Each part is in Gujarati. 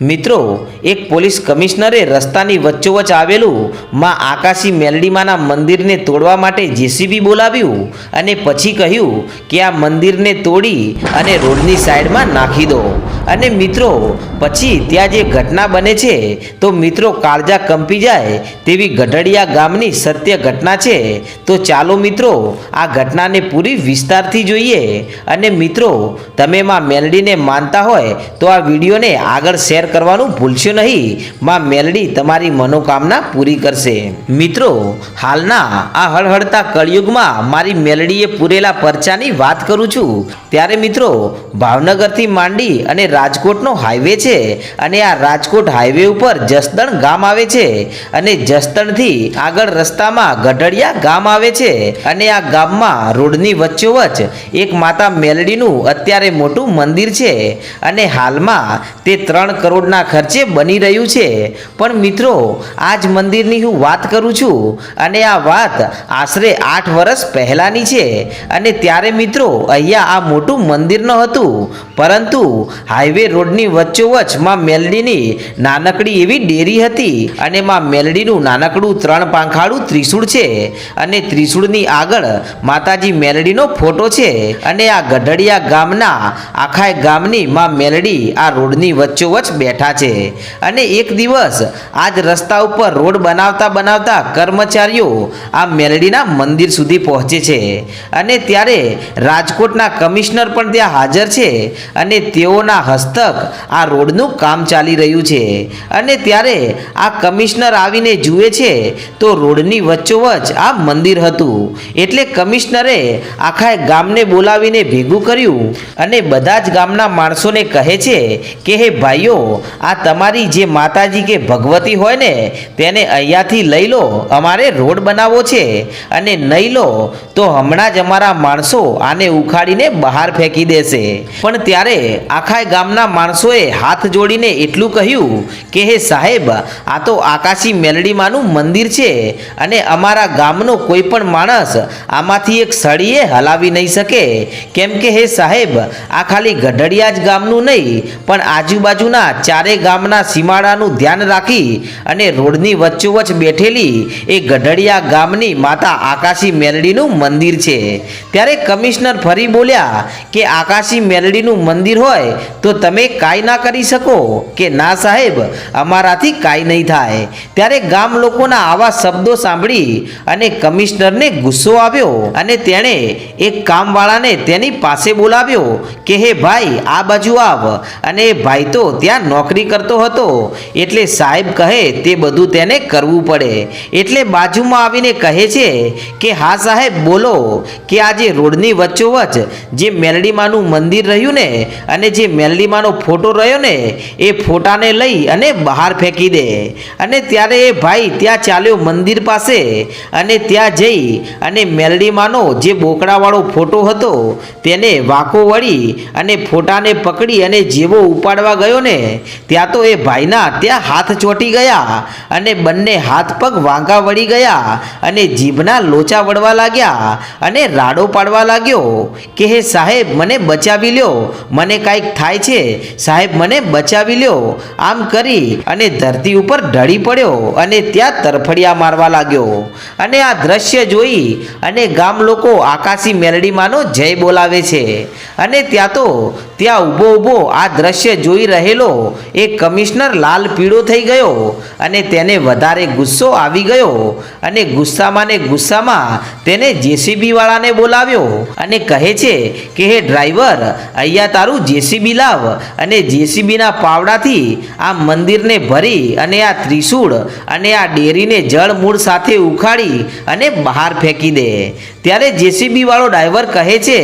મિત્રો, એક પોલીસ કમિશનરે રસ્તાની વચ્ચોવચ આવેલું માં આકાશી મેલડીમાના મંદિરને તોડવા માટે જેસીબી બોલાવ્યું અને પછી કહ્યું કે આ મંદિરને તોડી અને રોડની સાઈડમાં નાખી દો. અને મિત્રો, પછી ત્યાં જે ઘટના બને છે, તો મિત્રો કાળજા કંપી જાય તેવી ગઢડિયા ગામની સત્ય ઘટના છે. તો ચાલો મિત્રો, આ ઘટનાને પૂરી વિસ્તારથી જોઈએ. અને મિત્રો, તમે માં મેલડીને માનતા હોય, તો આ વિડીયોને આગળ શેર કરવાનું ભૂલશો નહીં. માં મેલડી તમારી મનોકામના પૂરી કરશે. મિત્રો, હાલના આ હળહળતા કળિયુગમાં મારી મેલડીએ પૂરેલા પરચાની વાત કરું છું. ત્યારે મિત્રો, ભાવનગરથી માંડી અને રાજકોટનો હાઈવે છે અને આ રાજકોટ હાઈવે ઉપર જસદણ ગામ આવે છે અને જસદણથી આગળ રસ્તામાં ગઢડિયા ગામ આવે છે અને આ ગામમાં રોડની વચ્ચોવચ એક માતા મેલડીનું અત્યારે મોટું મંદિર છે અને હાલમાં તે ત્રણ કરોડના ખર્ચે બની રહ્યું છે. પણ મિત્રો આ જ મંદિરની હું વાત કરું છું અને આ વાત આશરે આઠ વર્ષ પહેલાંની છે. અને ત્યારે મિત્રો, અહીંયા આ મોટું મંદિર ન હતું. પરંતુ હાઈવે રોડની વચ્ચોવચમાં મેલડીની નાનકડી એવી ડેરી હતી અને માં મેલડીનું નાનકડું ત્રણ પાંખાળું ત્રિશૂળ છે. અને ત્રિશૂળની આગળ માતાજી મેલડીનો ફોટો છે. અને આ ગઢડિયા ગામના આખા ગામની માં મેલડી આ રોડની વચ્ચોવચ બેઠા છે. અને એક દિવસ આજ રસ્તા ઉપર રોડ બનાવતા બનાવતા કર્મચારીઓ આ મેલડીના મંદિર સુધી પહોંચે છે. અને ત્યારે રાજકોટના કમિશનર પણ ત્યાં હાજર છે અને તેઓના હસ્તક આ રોડનું કામ ચાલી રહ્યું છે. અને ત્યારે આ કમિશનર આવીને જુએ છે તો રોડની વચ્ચોવચ આ મંદિર હતું. એટલે કમિશનરે આખા ગામને બોલાવીને ભેગું કર્યું અને બધા જ ગામના માણસોને કહે છે કે, હે ભાઈઓ આ તમારી જે માતાજી કે ભગવતી હોય ને, તેને અહીંયાથી લઈ લો, અમારે રોડ બનાવવો છે. અને નહીં લો, તો હમણાં જ અમારા માણસો આને ઉખાડીને બહાર ફેંકી દેશે. પણ ત્યારે આખા ગામના માણસોએ હાથ જોડીને એટલું કહ્યું કે, હે સાહેબ, આ તો આકાશી મેલડીમાનું મંદિર છે અને અમારા ગામનો કોઈ પણ માણસ આમાંથી એક સળીએ હલાવી નહીં શકે. કેમ કે, હે સાહેબ, આ ખાલી ગઢડિયા જ ગામનું નહીં, પણ આજુબાજુના ચારે ગામના સીમાડાનું ધ્યાન રાખી અને રોડની વચ્ચોવચ બેઠેલી એ ગઢડિયા ગામની માતા આકાશી મેલડીનું મંદિર છે. ત્યારે કમિશનર ફરી બોલ્યા કે આકાશી મેલડીનું મંદિર હોય તો તમે કાંઈ ના કરી શકો કે ના સાહેબ, અમારાથી કાંઈ નહીં થાય. ત્યારે ગામ લોકોના આવા શબ્દો સાંભળી અને કમિશનરને ગુસ્સો આવ્યો અને તેણે એક કામવાળાને તેની પાસે બોલાવ્યો કે, હે ભાઈ, આ બાજુ આવ. અને એ ભાઈ, તો ત્યાં નોકરી કરતો હતો એટલે સાહેબ કહે તે બધું તેને કરવું પડે. એટલે બાજુમાં આવીને કહે છે કે, હા સાહેબ, બોલો. કે આ જે રોડની વચ્ચોવચ જે મેલડીમાનું મંદિર રહ્યું ને અને જે મેલડીમાનો ફોટો રહ્યો ને, એ ફોટાને લઈ અને બહાર ફેંકી દે. અને ત્યારે એ ભાઈ ત્યાં ચાલ્યો મંદિર પાસે અને ત્યાં જઈ અને મેલડીમાનો જે બોકડાવાળો ફોટો હતો તેને વાંકો વળી અને ફોટાને પકડી અને જેવો ઉપાડવા ગયો ને ત્યાં તો એ ભાઈના ત્યાં હાથ ચોંટી ગયા અને બંને હાથ પગ વાંકા વળી ગયા અને જીભના લોચા વળવા લાગ્યા અને રાડો પાડવા લાગ્યો. કે હે સાહેબ, મને બચાવી લ્યો. મને કાંઈક થાય છે. સાહેબ, મને બચાવી લ્યો. આમ કરી અને ધરતી ઉપર ઢળી પડ્યો અને ત્યાં તરફડિયા મારવા લાગ્યો. અને આ દ્રશ્ય જોઈ અને ગામ લોકો આકાશી મેલડીમાંનો જય બોલાવે છે. અને ત્યાં તો ત્યાં ઊભો ઊભો આ દ્રશ્ય જોઈ રહેલો એ કમિશનર લાલ પીળો થઈ ગયો અને તેને વધારે ગુસ્સો આવી ગયો અને ગુસ્સામાં ને ગુસ્સામાં તેને જેસીબીવાળાને બોલાવ્યો અને કહે છે કે, હે ડ્રાઈવર, અહીંયા તારું જેસીબી લાવ અને જેસીબીના પાવડાથી આ મંદિરને ભરી અને આ ત્રિશૂળ અને આ ડેરીને જળ મૂળ સાથે ઉખાડી અને બહાર ફેંકી દે. ત્યારે જેસીબીવાળો ડ્રાઈવર કહે છે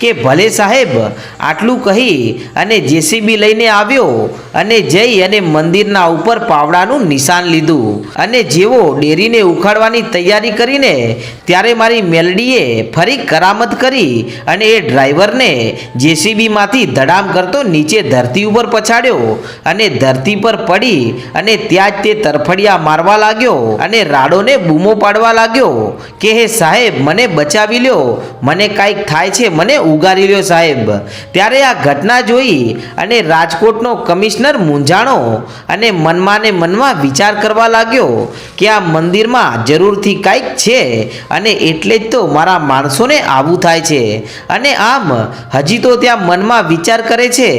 કે, ભલે સાહેબ, આટલું કહી અને જેસીબી લઈને આવ્યો અને જઈ અને મંદિરના ઉપર પાવડાનું નિશાન લીધું. અને જેવો ડેરીને ઉખાડવાની તૈયારી કરીને ત્યારે મારી મેલડીએ ફરી કરામત કરી અને એ ડ્રાઈવરને જેસીબીમાંથી ધડામ કરતો નીચે ધરતી ઉપર પછાડ્યો અને ધરતી પર પડી અને ત્યાં જ તે તરફડિયા મારવા લાગ્યો અને રાડોને બૂમો પાડવા લાગ્યો કે, હે સાહેબ, મને બચાવી લ્યો. મને કાંઈક થાય છે, મને ઉગારી લ્યો સાહેબ. ત્યારે આ ઘટના જોઈ અને રાજકોટનો કમિશનર કમિશનર મૂંઝાણો અને મનમાં ને મનમાં વિચાર કરવા લાગ્યો કે આ મંદિરમાં જરૂરથી કાંઈક છે અને એટલે જ તો મારા માણસોને આવું થાય છે. અને આમ હજી તો ત્યાં મનમાં વિચાર કરે છે.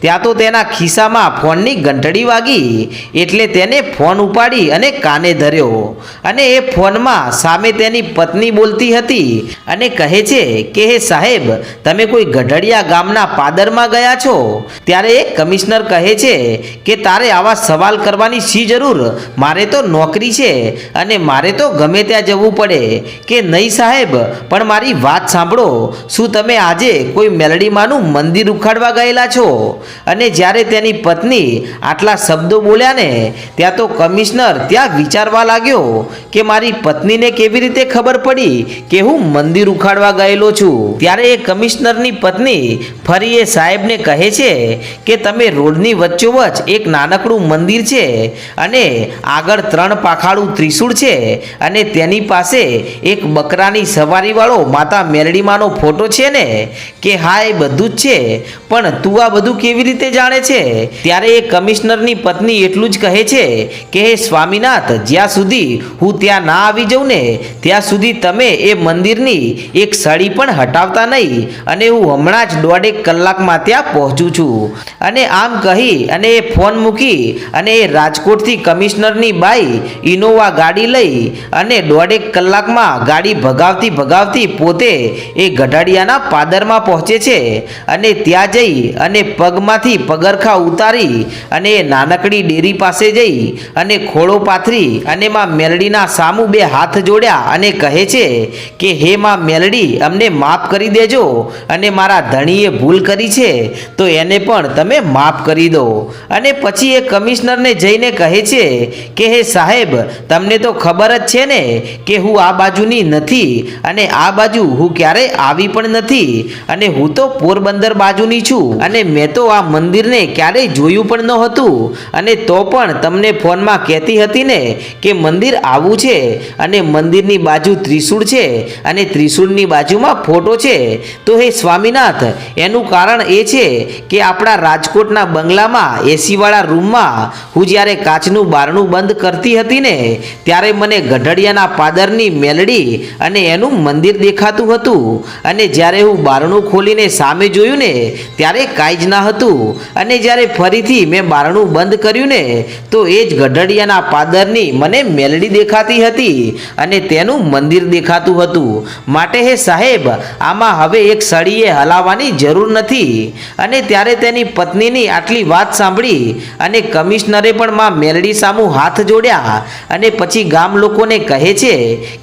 ત્યાં તો તેના ખિસ્સામાં ફોનની ઘંટડી વાગી એટલે તેને ફોન ઉપાડી અને કાને ધર્યો. અને એ ફોનમાં સામે તેની પત્ની બોલતી હતી અને કહે છે કે, હે સાહેબ, તમે કોઈ ગઢડિયા ગામના પાદરમાં ગયા છો? ત્યારે કમિશનર કહે છે કે તારે આવા સવાલ કરવાની શી જરૂર? મારે તો નોકરી છે અને મારે તો ગમે ત્યાં જવું પડે. કે નહીં સાહેબ? પણ મારી વાત સાંભળો. શું તમે આજે કોઈ મેલડીમાંનું મંદિર ઉખાડવા ગયેલા છો? અને જ્યારે તેની પત્ની આટલા શબ્દો બોલ્યા ને, ત્યાં તો કમિશનર ત્યાં વિચારવા લાગ્યો કે મારી પત્નીને કેવી રીતે ખબર પડી કે હું મંદિર ઉખાડવા ગયેલો છું? ત્યારે એ કમિશનરની પત્ની ફરી એ સાહેબને કહે છે કે તમે રોડની વચ્ચોવચ એક નાનકડું મંદિર છે અને આગળ ત્રણ પાખાળું ત્રિશૂળ છે અને તેની પાસે એક બકરાની સવારીવાળો માતા મેલડીમાંનો ફોટો છે ને, કે હા એ બધું જ છે, પણ તું આ બધું કેવી રીતે જાણે છે? ત્યારે એ કમિશનરની પત્ની એટલું જ કહે છે કે, હે સ્વામીનાથ, જ્યાં સુધી હું ત્યાં ના આવી જાઉં ને, ત્યાં સુધી તમે એ મંદિરની એક સળી પણ હટાવતા નહીં અને હું હમણાં જ દોઢેક કલાકમાં ત્યાં પહોંચું છું. અને આમ કહી અને એ ફોન મૂકી અને એ રાજકોટથી કમિશનરની બાઈ ઇનોવા ગાડી લઈ અને દોઢેક કલાકમાં ગાડી ભગાવતી ભગાવતી પોતે એ ગઢાડિયાના પાદરમાં પહોંચે છે. અને ત્યાં જઈ અને પગમાંથી પગરખા ઉતારી અને એ નાનકડી ડેરી પાસે જઈ અને ખોળો પાથરી અને માં મેલડીના સામું બે હાથ જોડ્યા અને કહે છે કે, હે માં મેલડી, અમને માફ કરી દેજો અને મારા ધણીએ ભૂલ કરી છે, તો એને પણ તમે માફ કરી દો. અને પછી એ કમિશનરને જઈને કહે છે કે, હે સાહેબ, તમને તો ખબર જ છે ને કે હું આ બાજુની નથી અને આ બાજુ હું ક્યારેય આવી પણ નથી અને હું તો પોરબંદર બાજુની છું. અને મેં તો આ મંદિરને ક્યારેય જોયું પણ નહોતું. અને તો પણ તમને ફોનમાં કહેતી હતી ને કે મંદિર આવું છે અને મંદિરની બાજુ ત્રિશૂળ છે અને ત્રિશૂળની બાજુમાં ફોટો છે. તો હે સ્વામીનાથ, એનું કારણ એ છે કે આપણા રાજકોટના બંગલામાં એસીવાળા રૂમમાં હું જ્યારે કાચનું બારણું બંધ કરતી હતી ને, ત્યારે મને ગઢડિયાના પાદરની મેલડી અને એનું મંદિર દેખાતું હતું. અને જ્યારે હું બારણું ખોલીને સામે જોયું ને, ત્યારે કાંઈ જ ના હતું. અને જ્યારે ફરીથી મેં બારણું બંધ કર્યું ને, તો એ જ ગઢડિયાના પાદરની મને મેલડી દેખાતી હતી અને તેનું મંદિર દેખાતું હતું. માટે હે સાહેબ, આમાં હવે એક સળીએ હલાવવાની જરૂર નથી. અને ત્યારે તેની પત્નીની આટલી વાત સાંભળી અને કમિશનરે પણ માં મેલડી સામું હાથ જોડ્યા અને પછી ગામ લોકોને કહે છે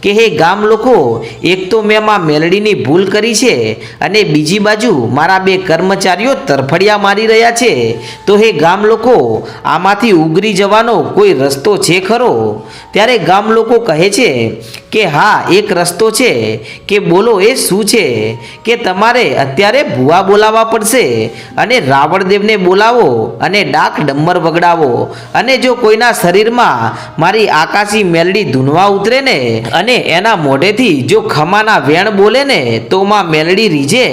કે, હે ગામ લોકો, એક તો મેં માં મેલડીની ભૂલ કરી છે અને બીજી બાજુ મારા બે કર્મચારીઓ તરફડિયા મારી રહ્યા છે. તો હે ગામ લોકો, આમાંથી ઉગરી જવાનો કોઈ રસ્તો છે ખરો? ત્યારે ગામ લોકો કહે છે કે, હા, એક રસ્તો છે. કે બોલો, એ શું છે? કે તમારે અત્યારે ભૂવા બોલાવવા પડશે અને રાવણદેવને બોલાવો. અને ડાક ડમ્મર વગડાવો. અને જો કોઈના શરીરમાં મારી આકાશી મેલડી ધૂનવા ઉતરે ને અને એના મોઢેથી જો ખમાના વેણ બોલે ને તો માં મેલડી રીજે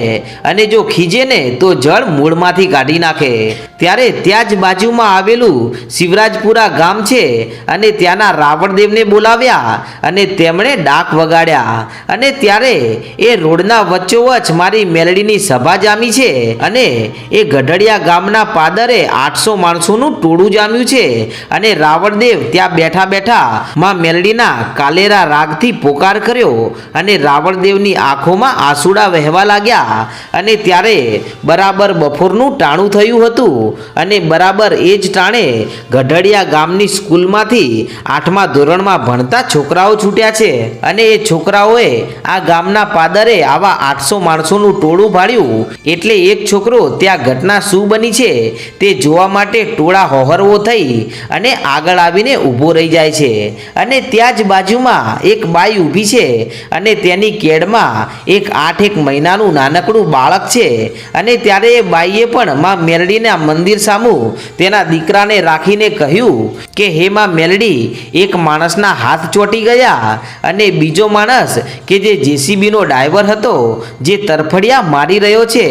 અને જો ખીજે ને તો જળ મૂળમાંથી કાઢી નાખે. ત્યારે ત્યાં જ બાજુમાં આવેલું શિવરાજપુરા ગામ છે અને ત્યાંના રાવણદેવને બોલાવ્યા અને તેમણે ડાક વગાડ્યા. અને ત્યારે એ રોડના વચ્ચોવચ મારી મેલડીની સભા જામી છે અને એ ગઢડિયા ગામના પાદરે આઠસો માણસોનું ટોળું જામ્યું છે અને રાવણદેવ ત્યાં બેઠા બેઠા માં મેલડીના કાલેરા રાગથી પોકાર કર્યો અને રાવણદેવની આંખોમાં આંસુડા વહેવા લાગ્યા અને ત્યારે બરાબર બપોરનું ટાણું થયું હતું અને બરાબર એ જ ટાણે ગઢડિયા ગામની સ્કૂલમાંથી આઠમા ધોરણમાં ભણતા છોકરાઓ છૂટ્યા છે અને એ છોકરાઓએ આ ગામના પાદરે આવા આઠસો માણસોનું ટોળું ભાડ્યું. એટલે એક છોકરો ત્યાં ઘટના શું બની છે તે જોવા માટે ટોળા હોહરવો થઈ અને આગળ આવીને ઊભો રહી જાય છે. અને ત્યાં જ બાજુમાં એક બાઈ ઊભી છે અને તેની કેડમાં એક આઠ એક મહિનાનું નાનકડું બાળક છે. અને ત્યારે એ બાઈએ પણ માં મેરડીના મંદિર સામું તેના દીકરાને રાખીને કહ્યું કે, હે માં મેલડી, એક માણસના હાથ ચોંટી ગયા અને બીજો માણસ કે જે જેસીબીનો ડ્રાઈવર હતો, જે તરફડિયા મારી રહ્યો છે.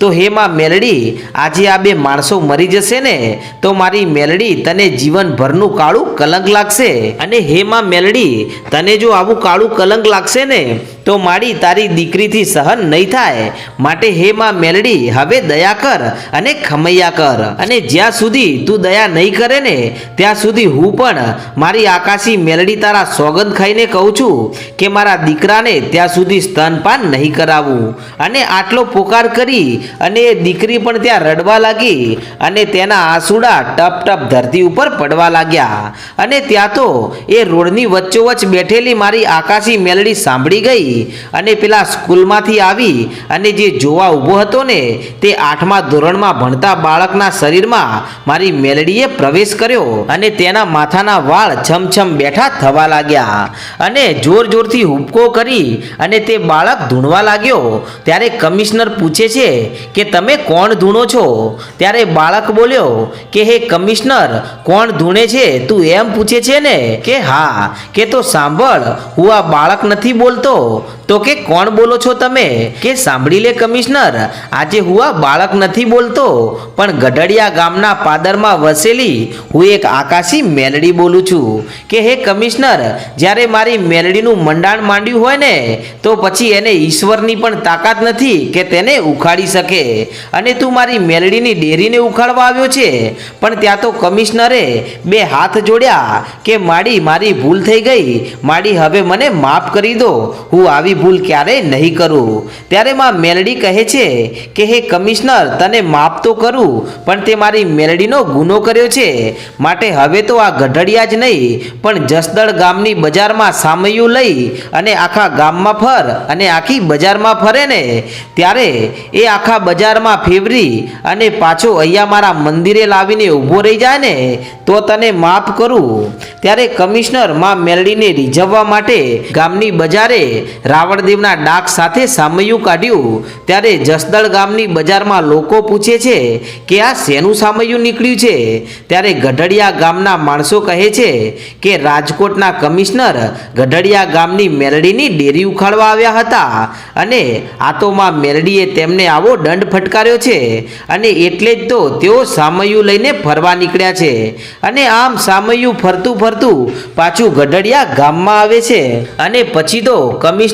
તો હે માં મેલડી, આજે આ બે માણસો મરી જશે. જશે ને, તો મારી મેલડી તને જીવનભરનું કાળું કલંક લાગશે. અને હે માં મેલડી, તને જો આવું કાળું કલંક લાગશે ને તો મારી તારી દીકરીથી સહન નહીં થાય. માટે હે માં મેલડી, હવે દયા કર અને ખમૈયા કર. અને જ્યાં સુધી તું દયા નહીં કરે ને, ત્યાં સુધી હું પણ મારી આકાશી મેલડી તારા સોગંદ ખાઈને કહું છું કે મારા દીકરાને ત્યાં સુધી સ્તનપાન નહીં કરાવવું અને આટલો પોકાર કરી અને એ દીકરી પણ ત્યાં રડવા લાગી અને તેના આંસુડા ટપ ટપ ધરતી ઉપર પડવા લાગ્યા. અને ત્યાં તો એ રોડની વચ્ચોવચ બેઠેલી મારી આકાશી મેલડી સાંભળી ગઈ. અને પેલા સ્કૂલમાંથી આવી અને જે જોવા ઊભો હતો ને, તે આઠમા ધોરણમાં ભણતા બાળકના શરીરમાં મારી મેલડીએ પ્રવેશ કર્યો અને તેના માથાના વાળ છમછમ બેઠા થવા લાગ્યા. અને જોર જોરથી હુબકો કરી અને તે બાળક ધૂણવા લાગ્યો. ત્યારે કમિશનર પૂછે છે કે, તમે કોણ ધૂણો છો? ત્યારે બાળક બોલ્યો કે, હે કમિશનર, કોણ ધૂણે છે? તું એમ પૂછે છે ને કે, હા, કે તો સાંભળ, હું આ બાળક નથી બોલતો. તો કે કોણ બોલો છો તમે? કે સાંભળી લે કમિશનર, આજે હું આ બાળક નથી બોલતો. પણ ગઢડિયા ગામના પાદરમાં વસેલી હું એક આકાશી મેલડી બોલું છું. કે હે કમિશનર, જ્યારે મારી મેલડીનું મંડાણ માંડ્યું હોય ને, તો પછી એને ઈશ્વરની પણ તાકાત નથી કે તેને ઉખાડી શકે. અને તું મારી મેલડીની ડેરીને ઉખાડવા આવ્યો છે. પણ ત્યાં તો કમિશનરે બે હાથ જોડ્યા કે માડી મારી ભૂલ થઈ ગઈ. માડી હવે મને માફ કરી દો. હું આવી ભૂલ ક્યારેય નહીં કરું. ત્યારે માં મેલડી કહે છે કે, હે કમિશનર, તને માફ તો કરું, પણ તે મારી મેલડીનો ગુનો કર્યો છે. માટે હવે તો આ ગઢડિયા જ નહીં, પણ જસદળ ગામની બજારમાં સામયું લઈ અને આખા ગામમાં ફર અને આખી બજારમાં ફરે ને. ત્યારે એ આખા બજારમાં ફેવરી અને પાછો અહીંયા મારા મંદિરે લાવીને ઊભો રહી જાય ને, તો તને માફ કરું. ત્યારે કમિશનરમાં મેલડીને રીઝવવા માટે ગામની બજારે રાવણદેવના ડાક સાથે સામયું કાઢ્યું. ત્યારે જસદળ ગામની બજારમાં લોકો પૂછે છે કે આ શેનું સામયું નીકળ્યું છે? ત્યારે ગઢડિયા ગામના માણસો કહે છે કે રાજકોટના કમિશનર ગઢડિયા ગામની મેલડીની ડેરી ઉખાડવા આવ્યા હતા અને આતોમાં મેરડીએ તેમને આવો દંડ ફટકાર્યો છે અને એટલે જ તો તેઓ સામયું લઈને ફરવા નીકળ્યા છે અને આમ સામયું ફરતું ફરતું પાછું ગઢડિયા ગામમાં આવે છે. અને પછી તો કમિશનર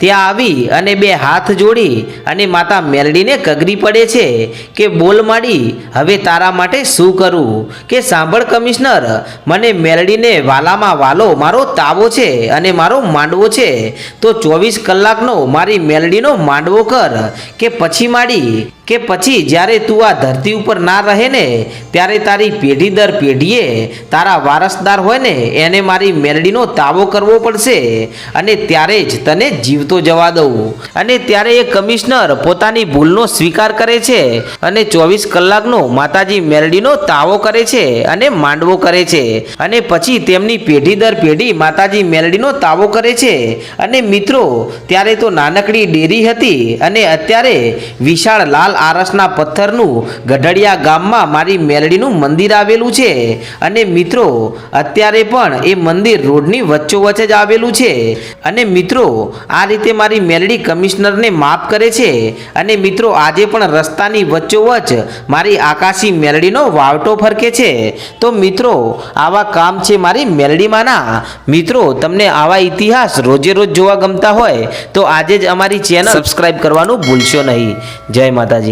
ત્યાં આવી અને બે હાથ જોડી અને માતા મેલડીને કગરી પડે છે કે બોલ માડી, હવે તારા માટે શું કરું? કે સાંભળ કમિશનર, મને મેલડીને વાલામાં વાલો, મારો તાવો છે અને મારો માંડવો છે. તો ચોવીસ કલાકનો મારી મેલડીનો માંડવો કર, કે પછી માડી? કે પછી જ્યારે તું આ ધરતી ઉપર ના રહે ને, ત્યારે તારી પેઢી દર પેઢીએ તારા વારસદાર હોય ને, એને મારી મેરડીનો તાવો કરવો પડશે અને ત્યારે જ તને જીવતો જવા દઉં. અને ત્યારે એ કમિશનર પોતાની ભૂલનો સ્વીકાર કરે છે અને ચોવીસ કલાકનો માતાજી મેરડીનો તાવો કરે છે અને માંડવો કરે છે. અને પછી તેમની પેઢી દર પેઢી માતાજી મેરડીનો તાવો કરે છે. અને મિત્રો, ત્યારે તો નાનકડી ડેરી હતી અને અત્યારે વિશાળ લાલ આરસના પથ્થરનું ગઢડિયા ગામમાં મારી મેલડીનું મંદિર આવેલું છે. અને મિત્રો અત્યારે પણ એ મંદિર રોડની વચ્ચોવચ્ચ જ આવેલું છે. અને મિત્રો આ રીતે મારી મેલડી કમિશનરને માફ કરે છે. અને મિત્રો આજે પણ રસ્તાની વચ્ચોવચ્ચ મારી આકાશી મેલડીનો વાવટો ફરકે છે. તો મિત્રો આવા કામ છે મારી મેલડીમાંના. મિત્રો તમને આવા ઇતિહાસ રોજે રોજ જોવા ગમતા હોય તો આજે જ અમારી ચેનલ સબસ્ક્રાઇબ કરવાનું ભૂલશો નહીં. જય માતાજી.